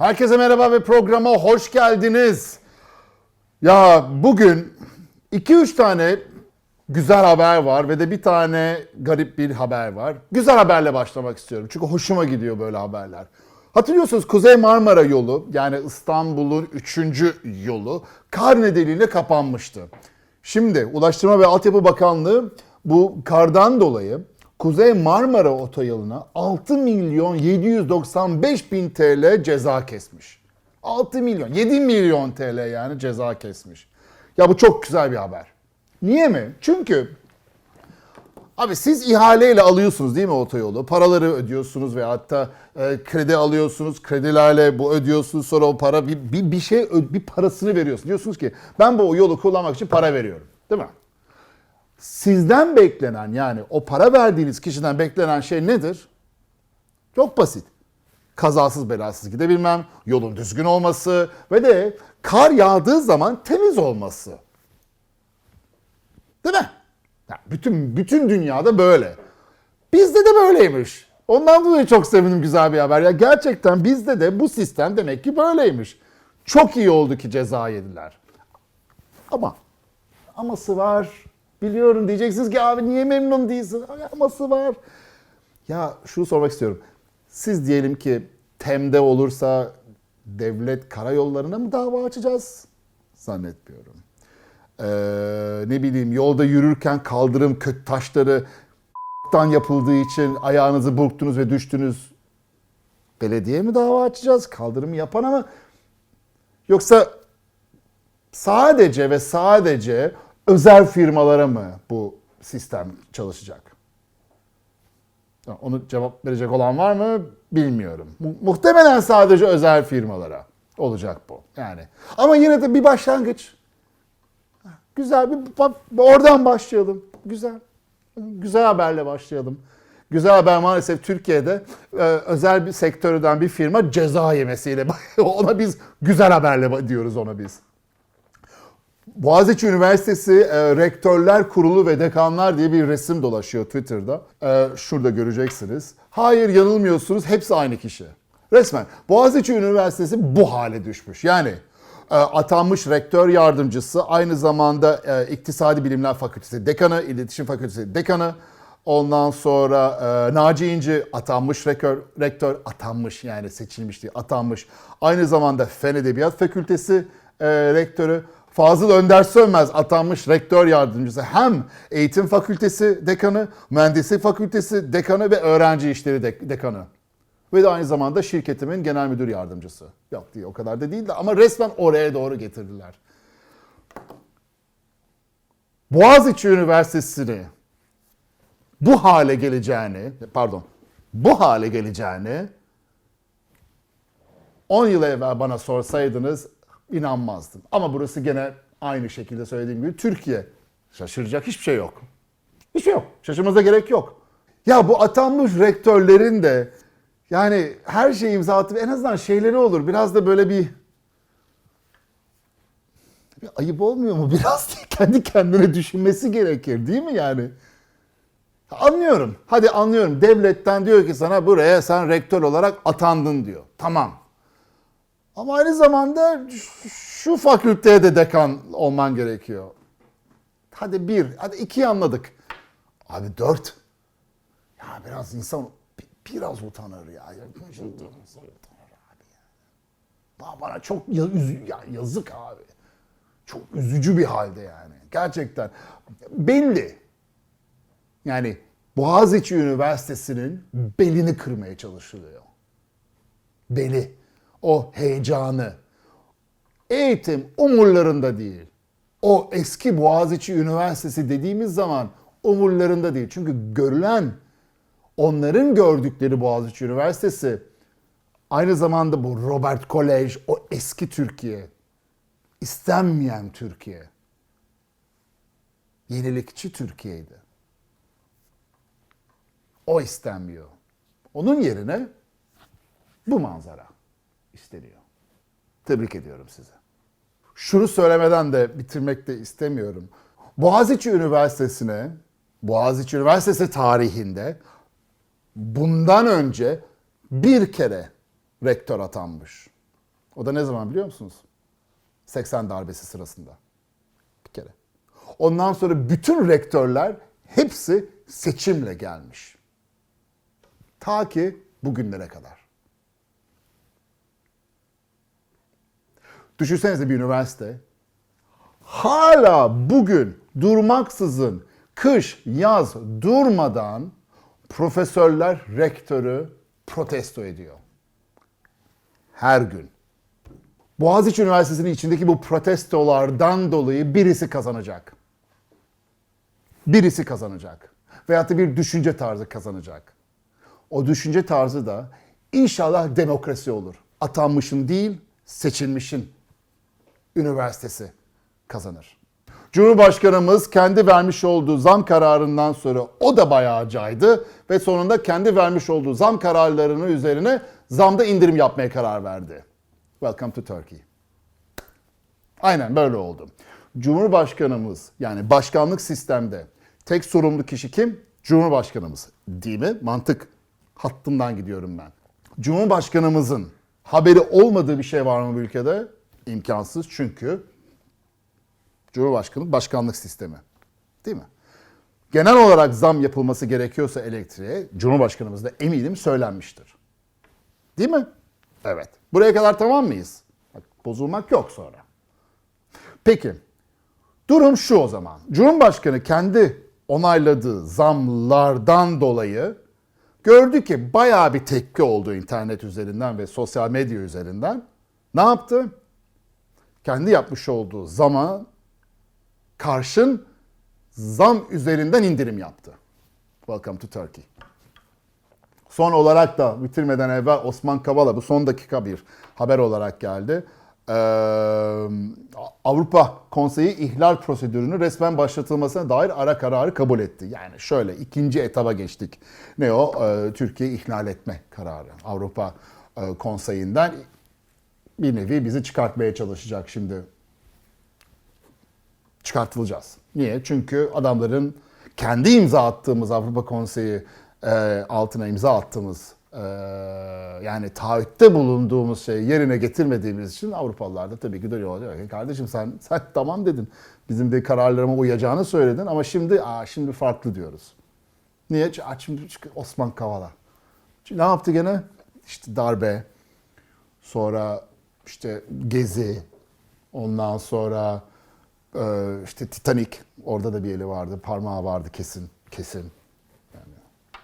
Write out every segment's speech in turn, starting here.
Herkese merhaba ve programa hoş geldiniz. Ya bugün 2-3 tane güzel haber var ve de bir tane garip bir haber var. Güzel haberle başlamak istiyorum çünkü hoşuma gidiyor böyle haberler. Hatırlıyorsunuz Kuzey Marmara yolu yani İstanbul'un 3. yolu kar nedeniyle kapanmıştı. Şimdi Ulaştırma ve Altyapı Bakanlığı bu kardan dolayı Kuzey Marmara Otoyolu'na 6 milyon 795 bin TL ceza kesmiş. 6 milyon, 7 milyon TL yani ceza kesmiş. Ya bu çok güzel bir haber. Niye mi? Çünkü abi siz ihaleyle alıyorsunuz değil mi otoyolu? Paraları ödüyorsunuz ve hatta e, kredi alıyorsunuz. Kredilerle bu ödüyorsunuz. Sonra o para bir, bir, bir şey bir parasını veriyorsunuz. Diyorsunuz ki ben bu yolu kullanmak için para veriyorum. Değil mi? Sizden beklenen yani o para verdiğiniz kişiden beklenen şey nedir? Çok basit. Kazasız belasız gidebilmem, yolun düzgün olması ve de kar yağdığı zaman temiz olması. Değil mi? Ya bütün bütün dünyada böyle. Bizde de böyleymiş. Ondan dolayı çok sevindim güzel bir haber. Ya gerçekten bizde de bu sistem demek ki böyleymiş. Çok iyi oldu ki ceza yediler. Ama aması var. Biliyorum diyeceksiniz ki abi niye memnun değilsin? Aması var. Ya şunu sormak istiyorum. Siz diyelim ki TEM'de olursa devlet karayollarına mı dava açacağız? Zannetmiyorum. Ee, ne bileyim yolda yürürken kaldırım kötü taşları yapıldığı için ayağınızı burktunuz ve düştünüz. Belediye mi dava açacağız? Kaldırımı yapana mı? Yoksa sadece ve sadece özel firmalara mı bu sistem çalışacak? Onu cevap verecek olan var mı bilmiyorum. Mu- muhtemelen sadece özel firmalara olacak bu. Yani ama yine de bir başlangıç. Güzel bir oradan başlayalım. Güzel. Güzel haberle başlayalım. Güzel haber maalesef Türkiye'de e, özel bir sektörden bir firma ceza yemesiyle ona biz güzel haberle diyoruz ona biz. Boğaziçi Üniversitesi e, Rektörler Kurulu ve Dekanlar diye bir resim dolaşıyor Twitter'da. E, şurada göreceksiniz. Hayır yanılmıyorsunuz hepsi aynı kişi. Resmen Boğaziçi Üniversitesi bu hale düşmüş. Yani e, atanmış rektör yardımcısı, aynı zamanda e, İktisadi Bilimler Fakültesi dekanı, İletişim Fakültesi dekanı, Ondan sonra e, Naci İnci atanmış rektör, rektör, atanmış yani seçilmiş değil, atanmış. Aynı zamanda Fen Edebiyat Fakültesi e, rektörü. Fazıl Önder Sönmez atanmış rektör yardımcısı. Hem Eğitim Fakültesi dekanı, Mühendislik Fakültesi dekanı ve Öğrenci İşleri de- dekanı. Ve de aynı zamanda şirketimin genel müdür yardımcısı. Yok değil o kadar da değil de ama resmen oraya doğru getirdiler. Boğaziçi Üniversitesi'ni bu hale geleceğini, pardon, bu hale geleceğini 10 yıl evvel bana sorsaydınız inanmazdım. Ama burası gene aynı şekilde söylediğim gibi Türkiye. Şaşıracak hiçbir şey yok. Hiçbir şey yok. Şaşırmanıza gerek yok. Ya bu atanmış rektörlerin de yani her şeyi imza atıp en azından şeyleri olur. Biraz da böyle bir bir ayıp olmuyor mu? Biraz kendi kendine düşünmesi gerekir değil mi yani? Anlıyorum. Hadi anlıyorum. Devletten diyor ki sana buraya sen rektör olarak atandın diyor. Tamam. Ama aynı zamanda şu- fakülteye de dekan olman gerekiyor. Hadi bir, hadi iki anladık. Abi dört. Ya biraz insan bi- biraz utanır ya. Ya insan utanır abi ya. Ba- Bana çok üzü- ya yazık abi. Çok üzücü bir halde yani. Gerçekten. Belli. Yani Boğaziçi Üniversitesi'nin belini kırmaya çalışılıyor. Beli. O heyecanı. Eğitim umurlarında değil. O eski Boğaziçi Üniversitesi dediğimiz zaman umurlarında değil. Çünkü görülen onların gördükleri Boğaziçi Üniversitesi aynı zamanda bu Robert Kolej, o eski Türkiye, istenmeyen Türkiye, yenilikçi Türkiye'ydi. O istenmiyor. Onun yerine bu manzara isteniyor. Tebrik ediyorum sizi. Şunu söylemeden de bitirmek de istemiyorum. Boğaziçi Üniversitesi'ne, Boğaziçi Üniversitesi tarihinde bundan önce bir kere rektör atanmış. O da ne zaman biliyor musunuz? 80 darbesi sırasında. Bir kere. Ondan sonra bütün rektörler hepsi seçimle gelmiş. Ta ki bugünlere kadar. Düşünsenize bir üniversite hala bugün durmaksızın kış yaz durmadan profesörler rektörü protesto ediyor. Her gün. Boğaziçi Üniversitesi'nin içindeki bu protestolardan dolayı birisi kazanacak. Birisi kazanacak. Veyahut da bir düşünce tarzı kazanacak. O düşünce tarzı da inşallah demokrasi olur. Atanmışın değil, seçilmişin üniversitesi kazanır. Cumhurbaşkanımız kendi vermiş olduğu zam kararından sonra o da bayağı caydı ve sonunda kendi vermiş olduğu zam kararlarının üzerine zamda indirim yapmaya karar verdi. Welcome to Turkey. Aynen böyle oldu. Cumhurbaşkanımız yani başkanlık sistemde tek sorumlu kişi kim? Cumhurbaşkanımız. Değil mi? Mantık hattından gidiyorum ben. Cumhurbaşkanımızın haberi olmadığı bir şey var mı bu ülkede? İmkansız çünkü Cumhurbaşkanı başkanlık sistemi. Değil mi? Genel olarak zam yapılması gerekiyorsa elektriğe Cumhurbaşkanımız da eminim söylenmiştir. Değil mi? Evet. Buraya kadar tamam mıyız? Bak, bozulmak yok sonra. Peki. Durum şu o zaman. Cumhurbaşkanı kendi onayladığı zamlardan dolayı gördü ki bayağı bir tepki oldu internet üzerinden ve sosyal medya üzerinden. Ne yaptı? Kendi yapmış olduğu zama karşın zam üzerinden indirim yaptı. Welcome to Turkey. Son olarak da bitirmeden evvel Osman Kavala bu son dakika bir haber olarak geldi. Ee, Avrupa Konseyi ihlal prosedürünü resmen başlatılmasına dair ara kararı kabul etti. Yani şöyle ikinci etaba geçtik. Ne o? Ee, Türkiye ihlal etme kararı. Avrupa e, Konseyi'nden bir nevi bizi çıkartmaya çalışacak şimdi. Çıkartılacağız. Niye? Çünkü adamların kendi imza attığımız Avrupa Konseyi e, altına imza attığımız e, yani taahhütte bulunduğumuz şeyi yerine getirmediğimiz için Avrupalılar da tabii ki dönüyor diyor ki kardeşim sen sen tamam dedin. Bizim de kararlarıma uyacağını söyledin ama şimdi aa, şimdi farklı diyoruz. Niye? Aa, Şimdi Osman Kavala. Şimdi ne yaptı gene? İşte darbe, sonra işte gezi, ondan sonra e, işte Titanic orada da bir eli vardı, parmağı vardı kesin, kesin. Yani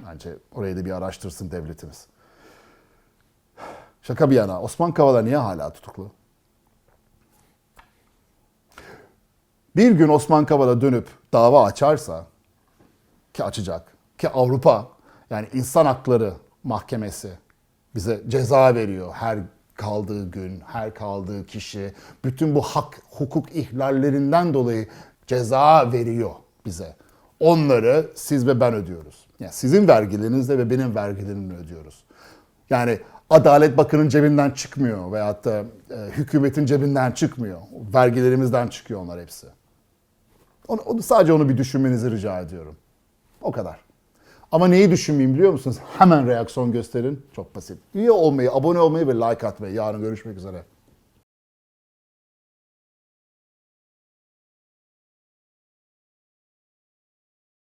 bence orayı da bir araştırsın devletimiz. Şaka bir yana, Osman Kavala niye hala tutuklu? Bir gün Osman Kavala dönüp dava açarsa ki açacak ki Avrupa yani insan hakları mahkemesi bize ceza veriyor her kaldığı gün, her kaldığı kişi bütün bu hak hukuk ihlallerinden dolayı ceza veriyor bize. Onları siz ve ben ödüyoruz. Yani sizin vergilerinizle ve benim vergilerimle ödüyoruz. Yani Adalet Bakanı'nın cebinden çıkmıyor veyahut da e, hükümetin cebinden çıkmıyor. Vergilerimizden çıkıyor onlar hepsi. Onu, onu, sadece onu bir düşünmenizi rica ediyorum. O kadar. Ama neyi düşünmeyeyim biliyor musunuz? Hemen reaksiyon gösterin. Çok basit. Üye olmayı, abone olmayı ve like atmayı. Yarın görüşmek üzere.